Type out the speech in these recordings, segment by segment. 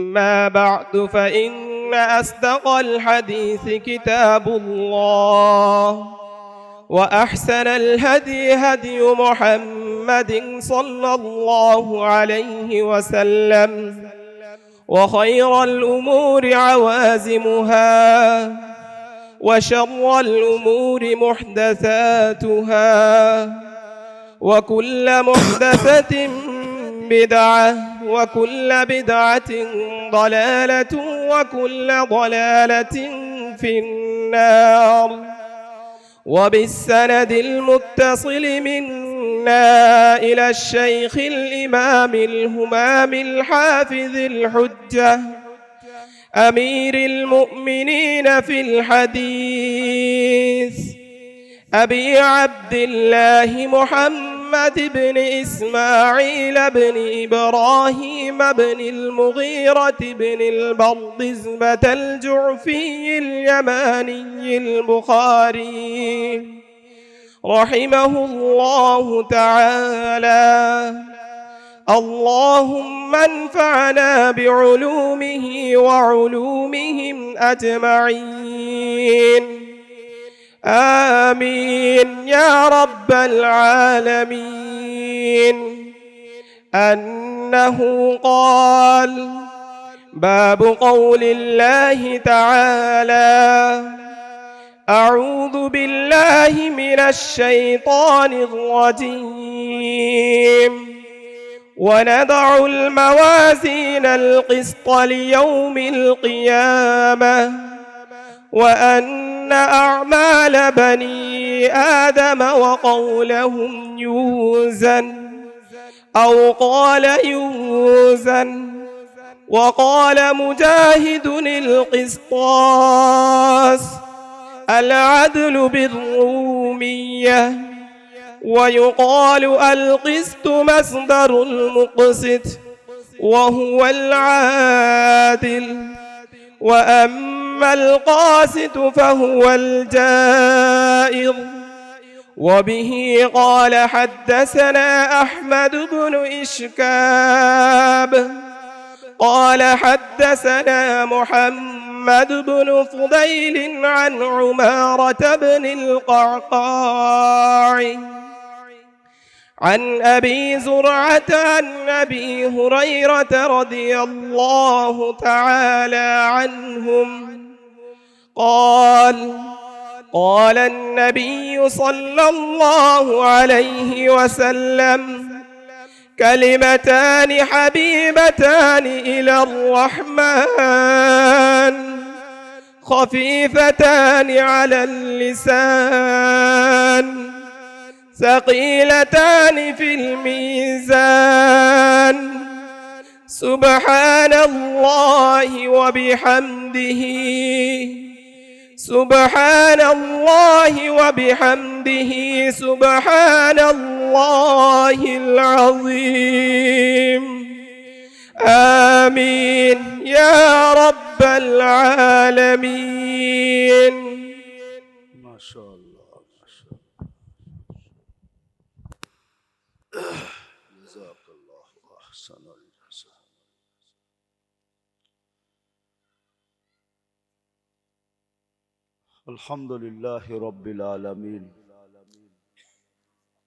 أما بعد فإن أصدق الحديث كتاب الله وأحسن الهدي هدي محمد صلى الله عليه وسلم وخير الأمور عوازمها وشر الأمور محدثاتها وكل محدثة بدعة وكل بدعة ضلالة وكل ضلالة في النار. وبالسند المتصل منا إلى الشيخ الإمام الهمام الحافظ الحجة أمير المؤمنين في الحديث أبي عبد الله محمد بن إسماعيل بن إبراهيم بن المغيرة بن البرزبة الجعفي اليماني البخاري. رحمه الله تعالى. اللهم انفعنا بعلومه وعلومهم أجمعين. آمين. يا رب العالمين. أنه قال باب قول الله تعالى أعوذ بالله من الشيطان الرجيم. ونضع الموازين القسط ليوم القيامة. وأن أعمال بني آدم وقولهم يوزن أو قال يوزن وقال مجاهد القسطاس العدل بالرومية ويقال القسط مصدر المقسط وهو العادل وأما القاسط فهو الجائر. وبه قال حدثنا أحمد بن إشكاب. قال حدثنا محمد بن فضيل عن عمارة بن القعقاع. عن أبي زرعة عن أبي هريرة رضي الله تعالى عنهم. قال قال النبي صلى الله عليه وسلم كلمتان حبيبتان إلى الرحمن خفيفتان على اللسان. ثقيلتان في الميزان. سبحان الله وبحمده. سبحان الله وبحمده. سبحان الله العظيم. آمين. يا رب العالمين. أحسن الحمد لله رب العالمين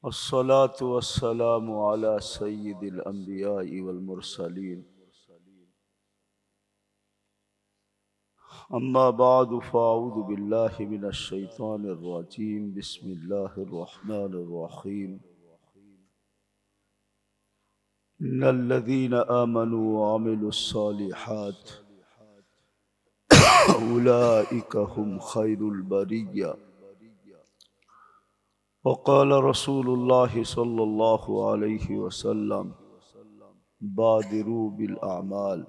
الصلاة والسلام على سيد الأنبياء والمرسلين أما بعد فأعوذ بالله من الشيطان الرجيم بسم الله الرحمن الرحيم إن الذين آمنوا وعملوا الصالحات أولئك هم خير البرية. وقال رسول الله صلى الله عليه وسلم بادروا بالأعمال.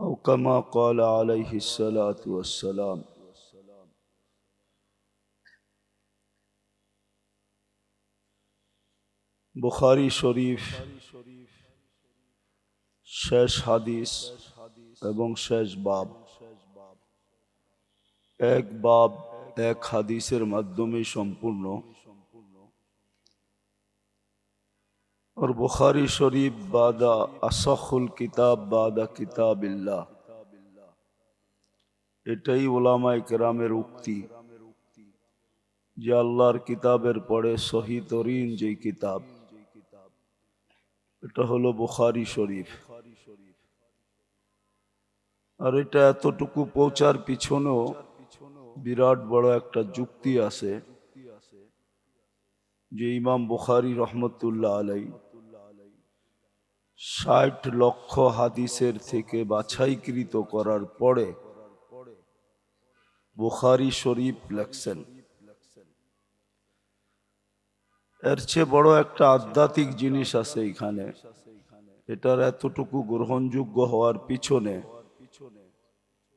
أو كما قال عليه الصلاة والسلام বুখারি শরীফ, শেষ হাদিস এবং শেষ বাব। এক বাব এক হাদিসের মাধ্যমে সম্পূর্ণ। আর বুখারি শরীফ, বাদা আসাখুল কিতাব, বাদা কিতাবিল্লাহ। এটাই ওলামা কেরামের উক্তি। যে আল্লাহর কিতাবের পরে সহি তরিন যে কিতাব। এটা হলো বুখারি শরীফ। আর এটা এতটুকু পৌঁছার পিছনেও বিরাট বড় একটা যুক্তি আছে, যে ইমাম বুখারি রহমতুল্লাহ আলাই ষাট লক্ষ হাদিসের থেকে বাছাইকৃত করার পরে বুখারি শরীফ লেখছেন। এর চেয়ে বড় একটা আধ্যাত্মিক জিনিস আছে এখানে। এটার এতটুকু গ্রহণযোগ্য হওয়ার পিছনে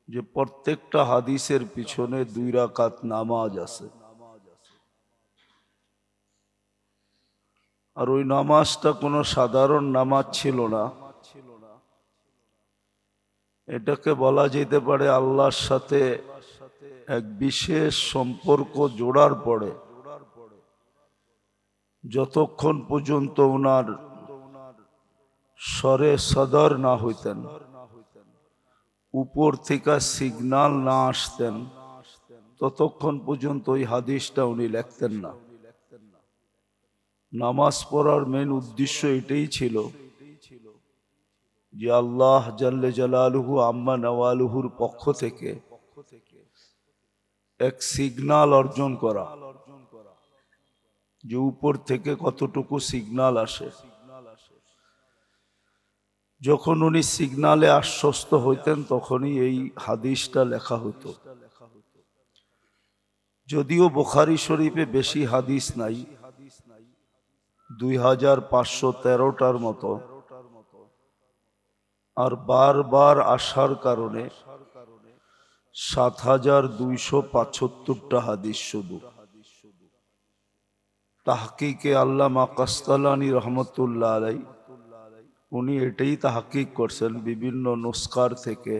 যে প্রত্যেকটা হাদিসের পিছনে দুই রাকাত নামাজ আছে। আর ওই নামাজটা কোনো সাধারণ নামাজ ছিল না। এটাকে বলা যেতে পারে আল্লাহর সাথে এক বিশেষ সম্পর্ক জোড়ার পরে। যতক্ষণ পর্যন্ত ওনার স্বরে সদর না হইতেন, উপর থেকে সিগনাল না আসতেন, ততক্ষণ পর্যন্ত ওই হাদিসটা উনি লিখতেন না। নামাজ পড়ার মেন উদ্দেশ্য এটাই ছিল যে আল্লাহ জাল্লে জালালুহু আম্মা নওয়ালুহুর পক্ষ থেকে এক সিগনাল অর্জন করা। যে উপর থেকে কতটুকু সিগনাল আসে। যখন উনি সিগনালে আশ্বস্ত হইতেন, তখনই এই হাদিসটা লেখা হতো। যদিও বুখারি শরীফে বেশি হাদিস নাই, দুই হাজার পাঁচশো তেরোটার মতো, আর বারবার আসার কারণে সাত হাজার দুইশো পাঁচাত্তরটা হাদিস শুধু। তাহকিকে আল্লামা কাস্তালানি রহমতুল্লাহ আলাই উনি এটাই তাহকিক করছেন বিভিন্ন নুস্কার থেকে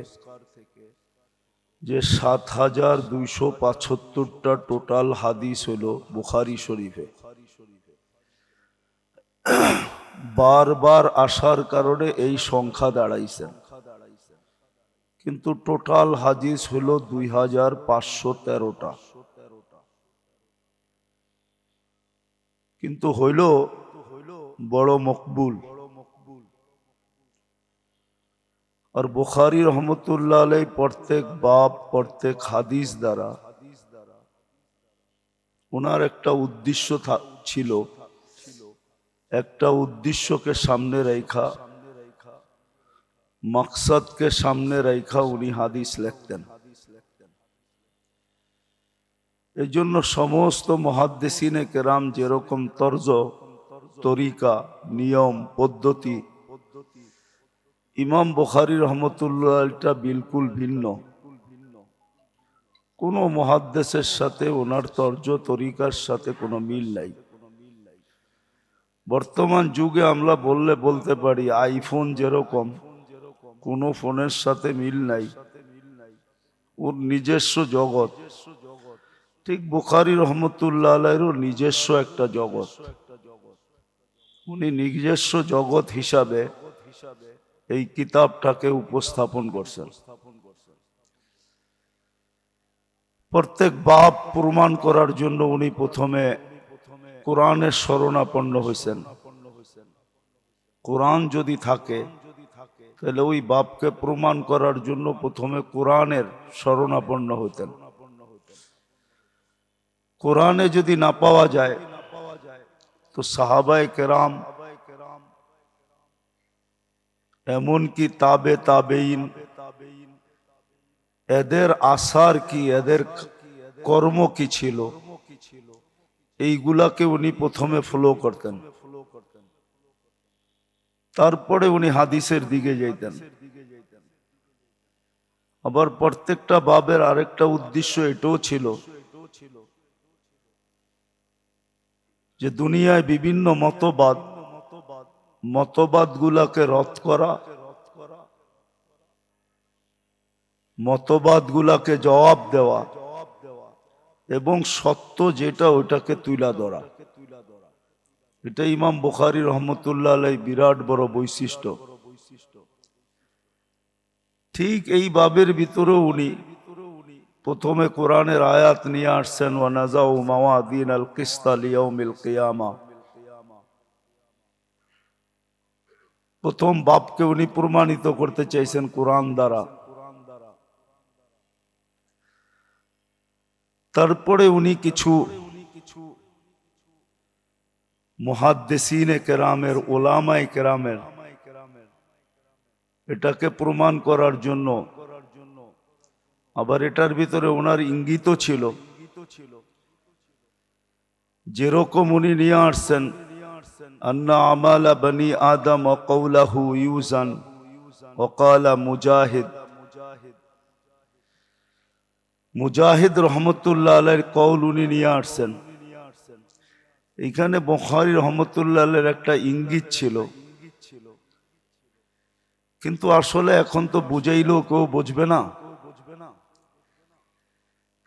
যে সাত হাজার দুইশো পাঁচাত্তরটা টোটাল হাদিস হলো বুখারি শরীফে। বারবার আসার কারণে এই সংখ্যা দাঁড়াইছেন কিন্তু টোটাল হাদিস হলো দুই হাজার পাঁচশো তেরোটা। কিন্তু হইল বড় মকবুল। আর বুখারি রহমতুল্লাহ আলাই প্রত্যেক বাপ, প্রত্যেক হাদিস দ্বারা ওনার একটা উদ্দেশ্য ছিল। একটা উদ্দেশ্যকে সামনে রেখা মকসদকে সামনে রেখা উনি হাদিস লিখতেন। এই জন্য সমস্ত মহাদ্দেশিনে কেরাম যেরকম তর্জ, তরিকা, নিয়ম, পদ্ধতি, ইমাম বখারি রহমতুল্লাহটা বিলকুল ভিন্ন। কোন মহাদ্দেশের সাথে ওনার তর্জ, তরিকার সাথে কোনো মিল নাই। বর্তমান যুগে আমরা বললে বলতে পারি, আইফোন যেরকম, কোনো ফোনের সাথে মিল নাই। ওর নিজস্ব জগৎ। ঠিক বুখারি রহমতুল্লাহ আলাইরও নিজস্ব একটা জগৎ। উনি নিজস্ব জগৎ হিসাবে এই কিতাবটাকে উপস্থাপন করছেন। প্রত্যেক বাপ প্রমাণ করার জন্য উনি প্রথমে কোরআনের শরণাপন্ন হয়েছেন কোরআন যদি থাকে, তাহলে ওই বাপকে প্রমাণ করার জন্য প্রথমে কোরআনের শরণাপন্ন হতেন। কোরআনে যদি না পাওয়া যায়, তো সাহাবায় কেরাম এমনকি তাবে তাবেইন এদের আসার কি, এদের কর্ম কি ছিল? এইগুলাকে উনি প্রথমে ফলো করতেন। তারপরে উনি হাদিসের দিকে যাইতেন। আবার প্রত্যেকটা বাবের আরেকটা উদ্দেশ্য এটাও ছিল যে দুনিয়ায় বিভিন্ন মতবাদ মতবাদ গুলাকে রদ করা মতবাদ গুলাকে জবাব দেওয়া এবং সত্য যেটা ওটাকে তুলা ধরা। এটা ইমাম বুখারি রহমতুল্লাহ বিরাট বড় বৈশিষ্ট্য। ঠিক এই বাবের ভিতরেও উনি প্রথমে কোরআনের আয়াত নিয়ে আসছেন ওয়া নাজাউ মাওয়াদিন আল কিস্তা লিয়াউমিল কিয়ামা প্রথম বাপকে উনি প্রমাণিত করতে চাইছেন কোরআন দ্বারা তারপরে উনি কিছু মহাদ্দেসিনে কেরামের ওলামাই কেরামের এটাকে প্রমাণ করার জন্য আবার এটার ভিতরে ওনার ইঙ্গিত ছিল। যেরকম উনি নিয়ে আসছেন, আন্না আমালা বনি আদম অকৌলাহু ইউজান ওকালা মুজাহিদ। মুজাহিদ রহমতুল্লাহ আলের কৌল উনি নিয়ে আসছেন। এইখানে বখারি রহমতুল্লাহ আলের একটা ইঙ্গিত ছিল। কিন্তু আসলে এখন তো বুঝাইলেও কেউ বুঝবে না।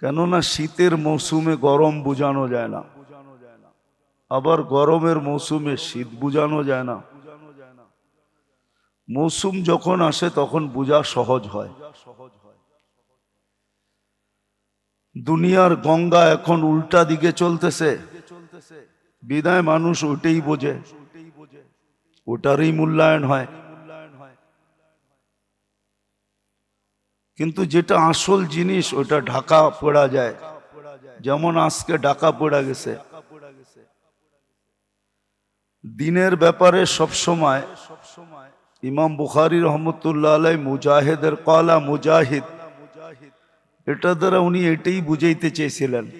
কেননা শীতের মৌসুমে গরম বুঝানো যায় না। আবার গরমের মৌসুমে শীত বুঝানো যায় না। মৌসুম যখন আসে তখন বোঝা সহজ হয়। দুনিয়ার গঙ্গা এখন উল্টা দিকে চলতেছে। বিদায় মানুষ ওইটাই বোঝে। ওটারই মূল্যায়ন হয়। কিন্তু যেটা আসল জিনিস, ওটা ঢাকা পড়া যায়। যেমন আজকে ঢাকা পড়া গেছে। দিনের ব্যাপারে সব সময় ইমাম বুখারি রহমতুল্লাহ আলাই মুজাহিদের কলা মুজাহিদ। এটা দ্বারা উনি এটাই বুঝাইতে চেয়েছিলেন।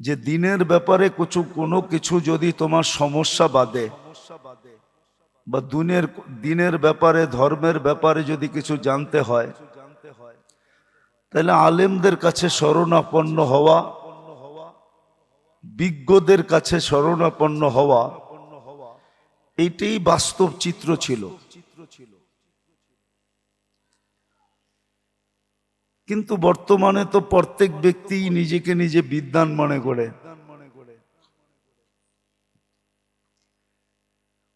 যে দিনের ব্যাপারে কিছু কোনো কিছু যদি তোমার সমস্যা বাদে বা দুনের দিনের ব্যাপারে, ধর্মের ব্যাপারে যদি কিছু জানতে হয়, তাহলে আলেমদের কাছে শরণাপন্ন হওয়া, বিজ্ঞদের কাছে শরণাপন্ন হওয়া এইটাই বাস্তব চিত্র ছিল। কিন্তু বর্তমানে তো প্রত্যেক ব্যক্তি নিজেকে নিজে বিদ্যান মনে করে।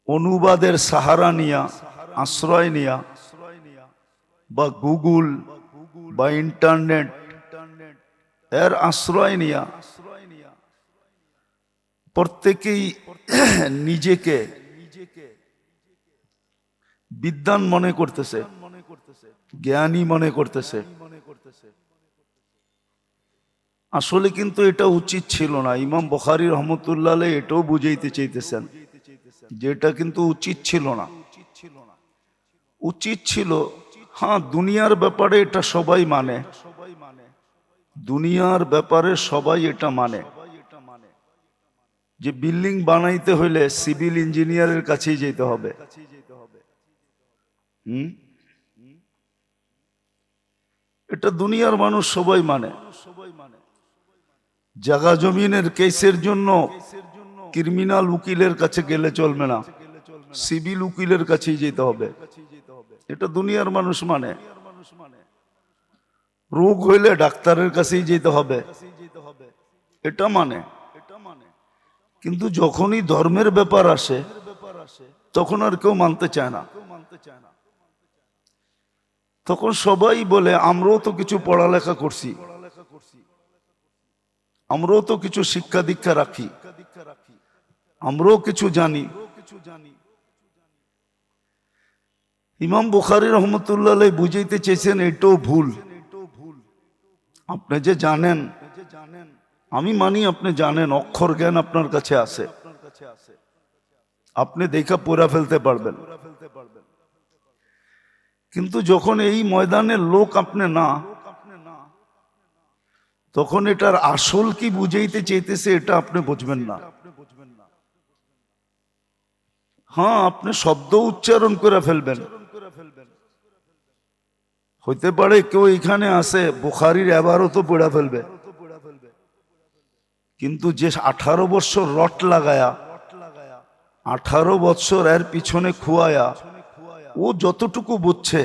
অনুবাদের সাহারা নিয়া, আশ্রয় নিয়া বা গুগল বা ইন্টারনেট এর আশ্রয় নিয়া প্রত্যেকেই নিজেকে বিদ্যান মনে করতেছে, জ্ঞানী মনে করতেছে। আসলে কিন্তু এটা উচিত ছিল না। ইমাম বখারি রহমতুল্লাহ এটাও বুঝাইতে চাইতেছেন। যেটা কিন্তু উচিত ছিল না। উচিত ছিল হ্যাঁ দুনিয়ার ব্যাপারে এটা সবাই মানে। দুনিয়ার ব্যাপারে সবাই এটা মানে। যে বিল্ডিং বানাইতে হইলে সিভিল ইঞ্জিনিয়ারের কাছেই যেতে হবে। হুম? এটা দুনিয়ার মানুষ সবাই মানে। জাগা জমিনের কেসের জন্য ক্রিমিনাল উকিলের কাছে গেলে চলবে না। সিভিল উকিলের কাছেই যেতে হবে। এটা দুনিয়ার মানুষ মানে। রোগ হইলে ডাক্তারের কাছেই যেতে হবে। এটা মানে। কিন্তু যখনই ধর্মের ব্যাপার আসে, তখন আর কেউ মানতে চায় না। তখন সবাই বলে, আমরাও তো কিছু পড়ালেখা করছি। আমরাও তো কিছু শিক্ষা দীক্ষা রাখি। আমরাও কিছু জানি। ইমাম বুখারি রহমতুল্লাহ বুঝাইতে চেয়েছেন, এটাও ভুল। আপনি যে জানেন, আমি মানি আপনি জানেন, অক্ষর জ্ঞান আপনার কাছে আছে। আপনি দেখা পুরা ফেলতে পারবেন। কিন্তু যখন এই ময়দানের লোক আপনি না, তখন এটার আসল কি বুঝাইতে চাইতেছে এটা আপনি বুঝবেন না। হ্যাঁ আপনি শব্দ উচ্চারণ করে ফেলবেন। হইতে পারে কেউ এখানে আসে, বুখারির এবারও তো পড়া ফেলবে। কিন্তু যে আঠারো বছর রট লাগায়া, আঠারো বছর এর পিছনে খুয়ায়া, ও যতটুকু বুঝছে,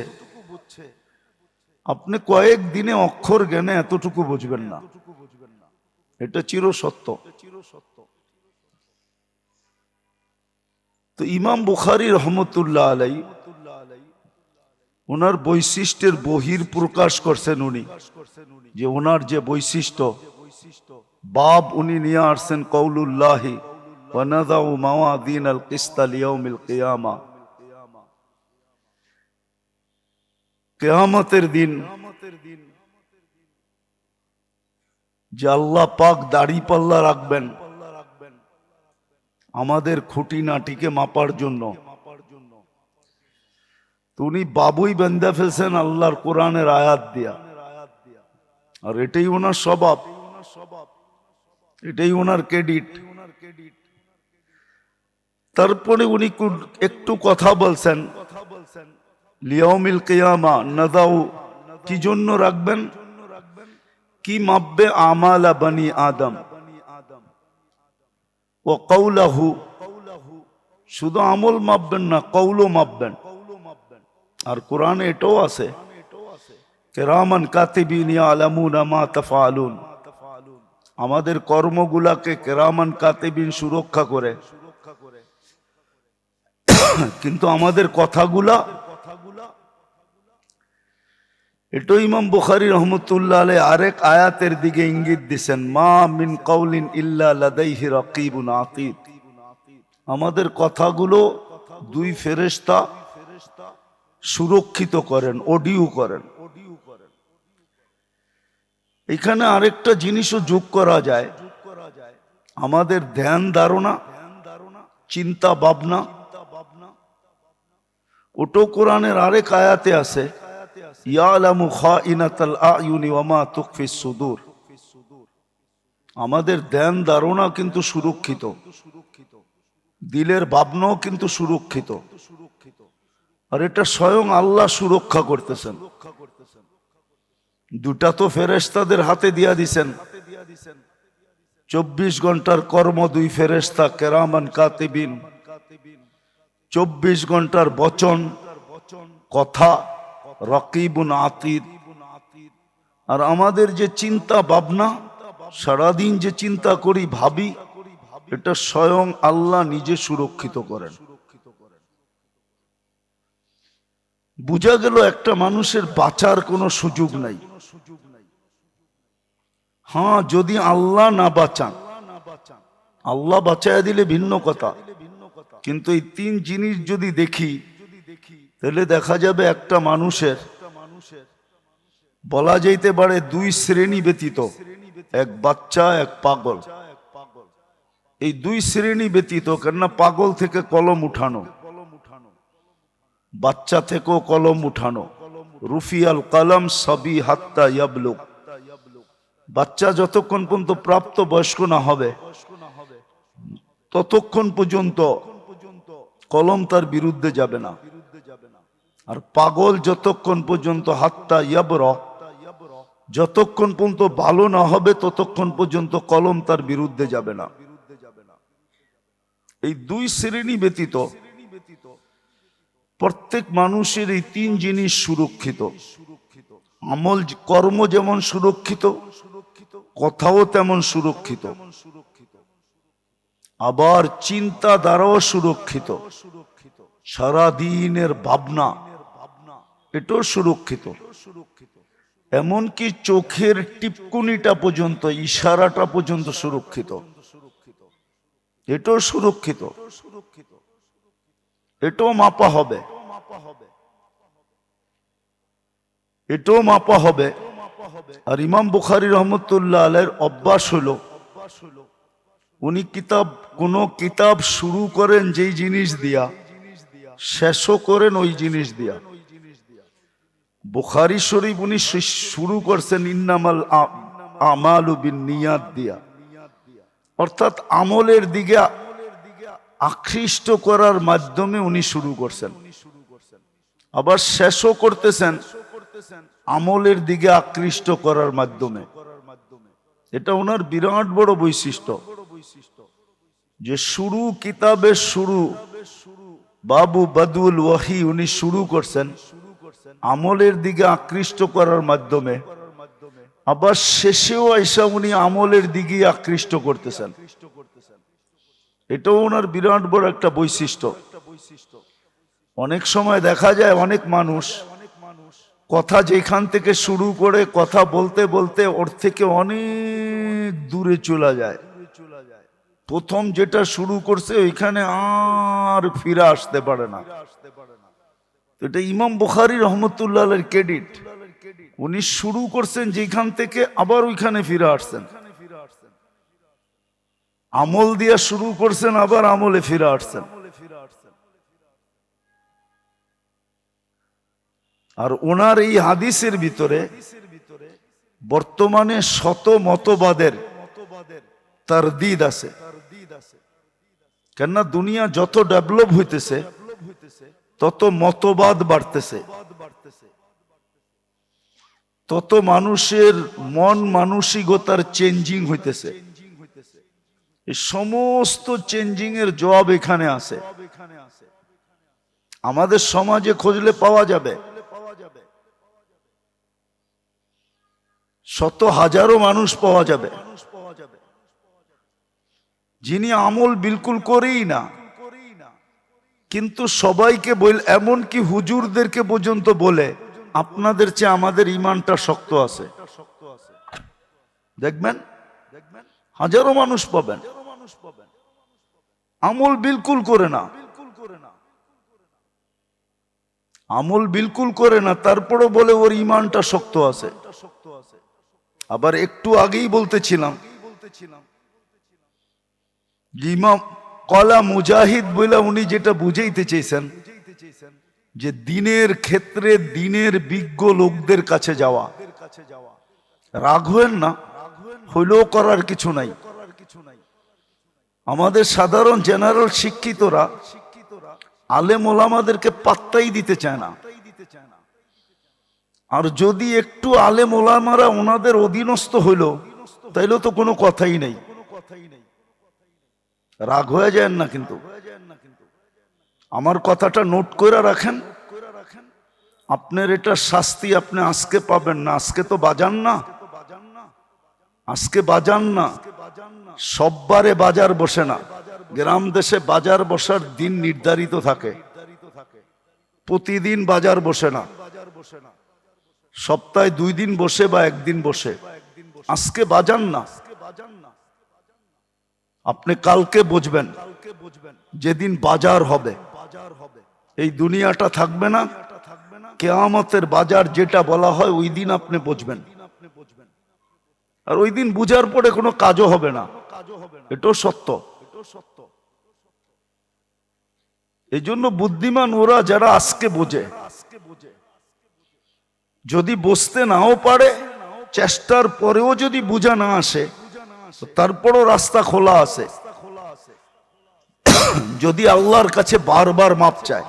আপনি কয়েক দিনে অক্ষর জ্ঞানে এতটুকু বুঝবেন না। এটা চির সত্য তো ইমাম বুখারি রহমতুল্লাহ আলাই, ওনার বৈশিষ্ট্যের বহির প্রকাশ করছেন উনি, যে ওনার যে বৈশিষ্ট্য, বাব উনি নিয়ে আসছেন কৌলুল্লাহি কেয়ামতের দিন, যে আল্লাহ পাক দাড়ি পাল্লা রাখবেন আমাদের খুঁটিনাটিকে মাপার জন্য। উনি বাবুই বেন্দা ফেলছেন আল্লাহর কোরআনের আয়াত দিয়া। আর এটাই ওনার স্বভাব। এটাই ওনার ক্রেডিট। তারপরে উনি একটু কথা বলছেন, লিয়াউমিল কিয়ামা, নাদাউ, কি জন্য রাখবেন? কি মাপবে আমালা বানি আদম? ও কৌলাহু, শুধু আমল মাপবেন না কৌলো মাপবেন। আর কোরআনে এটাও আছে, কেরামান কাতিবিন ইয়ালামুনা মা তাফআলুন। আমাদের কর্মগুলাকে কেরামান কাতিবিন সুরক্ষা করে সুরক্ষা করে। কিন্তু আমাদের কথাগুলা এটো ইমাম বুখারি রহমতুল্লাহ আলাই আরেক আয়াতের দিকে ইঙ্গিত দিছেন, মা মিন কৌলিন ইল্লা লাদাইহি রাকিবুন আমাদের কথাগুলো দুই ফেরেশতা সুরক্ষিত করেন, অডিও করেন। এখানে আরেকটা জিনিসও যোগ করা যায়। আমাদের ধ্যান ধারণা, চিন্তা ভাবনা। ওটো কোরআনের আরেক আয়াতে আছে ইয়ালামু খাইনাতাল আয়ুনি ওয়া মা তুখফিস সুদূর। আমাদের ধ্যান ধারণা কিন্তু সুরক্ষিত। দিলের ভাবনাও কিন্তু সুরক্ষিত। আর এটা স্বয়ং আল্লাহ সুরক্ষা করতেছেন। দুটা তো ফেরেশতাদের হাতে দিয়া দিছেন। চব্বিশ ঘণ্টার কর্ম দুই ফেরেশতা, কেরামান কাতিবিন। চব্বিশ ঘণ্টার বচন, কথা রকিবুন আতিদ। আর আমাদের যে চিন্তা ভাবনা, সারাদিন যে চিন্তা করি, ভাবি, এটা স্বয়ং আল্লাহ নিজে সুরক্ষিত করেন। বোঝা গেল একটা মানুষের বাঁচার কোনো সুযোগ নাই। হ্যাঁ যদি আল্লাহ না বাঁচান, আল্লাহ বাঁচায় দিলে ভিন্ন কথা। কিন্তু এই তিন জিনিস যদি দেখি তাহলে দেখা যাবে একটা মানুষের, বলা যেতে পারে দুই শ্রেণি ব্যতীত, এক বাচ্চা, এক পাগল। এই দুই শ্রেণি ব্যতীত কেননা পাগল থেকে কলম উঠানো, বাচ্চা থেকেও কলম উঠানো। রুফিয়াল কলম সবই হাত্তা ইয়াবলুক বাচ্চা যতক্ষণ পর্যন্ত প্রাপ্ত বয়স্ক না হবে, ততক্ষণ পর্যন্ত কলম তার বিরুদ্ধে যাবে না। আর পাগল যতক্ষণ পর্যন্ত হাত্তা ইয়াবর, যতক্ষণ পর্যন্ত ভালো না হবে, ততক্ষণ পর্যন্ত কলম তার বিরুদ্ধে যাবে না। এই দুই শ্রেণি ব্যতীত প্রত্যেক মানুষের এই তিন জিনিস সুরক্ষিত। আমল, কর্ম যেমন সুরক্ষিত, কথাও তেমন সুরক্ষিত। আবার চিন্তা দ্বারাও সুরক্ষিত। সারাদিনের ভাবনা এটাও সুরক্ষিত। এমনকি চোখের টিপকুনিটা পর্যন্ত, ইশারাটা পর্যন্ত সুরক্ষিত। এটাও সুরক্ষিত। এটাও মাপা হবে। এটাও মাপা হবে। আর ইমাম বুখারি রহমতুল্লাহ আলের অভ্যাস হলো, উনি কিতাব, কোন কিতাব শুরু করেন যেই জিনিস দিয়া, শেষও করেন ওই জিনিস দিয়া। বুখারি শরীফ উনি শুরু করছেন, ইন্নামাল আমালু নিয়াত দিয়া। অর্থাৎ আমলের দিকে আকৃষ্ট করার মাধ্যমে উনি শুরু করছেন। আবার শেষও করতেছেন, আমলের দিকে আকৃষ্ট করার মাধ্যমে। এটা ওনার বিরাট বড় বৈশিষ্ট্য। যে শুরু কিতাবের শুরু, বাবু বাদুল ওয়াহি উনি শুরু করছেন আমলের দিকে আকৃষ্ট করার মাধ্যমে, আবার শেষেও এসে উনি আমলের দিকে আকৃষ্ট করতেছেন। এটাও ওনার বিরাট বড় একটা বৈশিষ্ট্য। অনেক সময় দেখা যায় অনেক মানুষ কথা যেখান থেকে শুরু করে কথা বলতে বলতে ওর থেকে অনেক দূরে চলে যায়। প্রথম যেটা শুরু করছে ওইখানে আর ফিরে আসতে পারে না। তো এটা ইমাম বুখারি রহমতুল্লাহ ক্রেডিট। উনি শুরু করছেন যেখান থেকে আবার ওইখানে ফিরে আসছেন। আমল দিয়া শুরু করছেন, আবার আমলে ফিরে আসছেন। আর ওনার এই হাদিসের ভিতরে বর্তমানে শত মতবাদের তার দিদ আছে। কেননা দুনিয়া যত ডেভেলপ হইতেছে তত মতবাদ বাড়তেছে। তত মানুষের মন মানসিকতার চেঞ্জিং হইতেছে। এই সমস্ত চেঞ্জিং এর জবাব এখানে আছে। আমাদের সমাজে খুঁজলে পাওয়া যাবে। শত হাজারো মানুষ পাওয়া যাবে। যিনি আমল বিলকুল করেই না কিন্তু সবাইকে বল, এমনকি হুজুরদেরকে পর্যন্ত বলে, আপনাদের চেয়ে আমাদের ইমানটা শক্ত আছে। দেখবেন? হাজারো মানুষ পাবেন। আমল বিলকুল করে না। আমল বিলকুল করে না, তারপরও বলে ওর ইমানটা শক্ত আছে। আবার একটু আগেই বলতেছিলাম, ইমাম কলা মুজাহিদ বলে উনি যেটা বুঝাইতে চেয়েছেন যে দিনের ক্ষেত্রে দিনের বিজ্ঞ লোকদের কাছে যাওয়া। রাগ হয়েন না, হইলেও করার কিছু নাই। আমাদের সাধারণ জেনারেল শিক্ষিতরা, আলেম ওলামাদেরকে পাত্তাই দিতে চায় না। আর যদি একটু আলেম ওলামারা ওনাদের অধীনস্থ হইল, তাইলে তো কোনো কথাই নেই। রাগ হয়ে যায় না কিন্তু। আমার কথাটা নোট করে রাখেন। আপনার এটা শাস্তি আপনি আজকে পাবেন না। আজকে তো বাজান না। আজকে বাজান না। সববারে বাজার বসে না। গ্রাম দেশে বাজার বসার দিন নির্ধারিত থাকে। প্রতিদিন বাজার বসে না। সপ্তাহে দুই দিন বসে বা একদিন বসে। আজকে বাজান না। আপনি কালকে বুঝবেন যেদিন বাজার হবে। এই দুনিয়াটা থাকবে না। কেয়ামতের বাজার যেটা বলা হয় ওই দিন আপনি বুঝবেন। আর ওই দিন বুঝার পরে কোনো কাজও হবে না। এটাও সত্য। এই জন্য বুদ্ধিমান ওরা যারা আজকে বোঝে, যদি বসতে নাও পারে, চেষ্টার পরেও যদি বুঝা না আসে তারপরও রাস্তা খোলা আছে। যদি আল্লাহর কাছে বারবার মাপ চায়।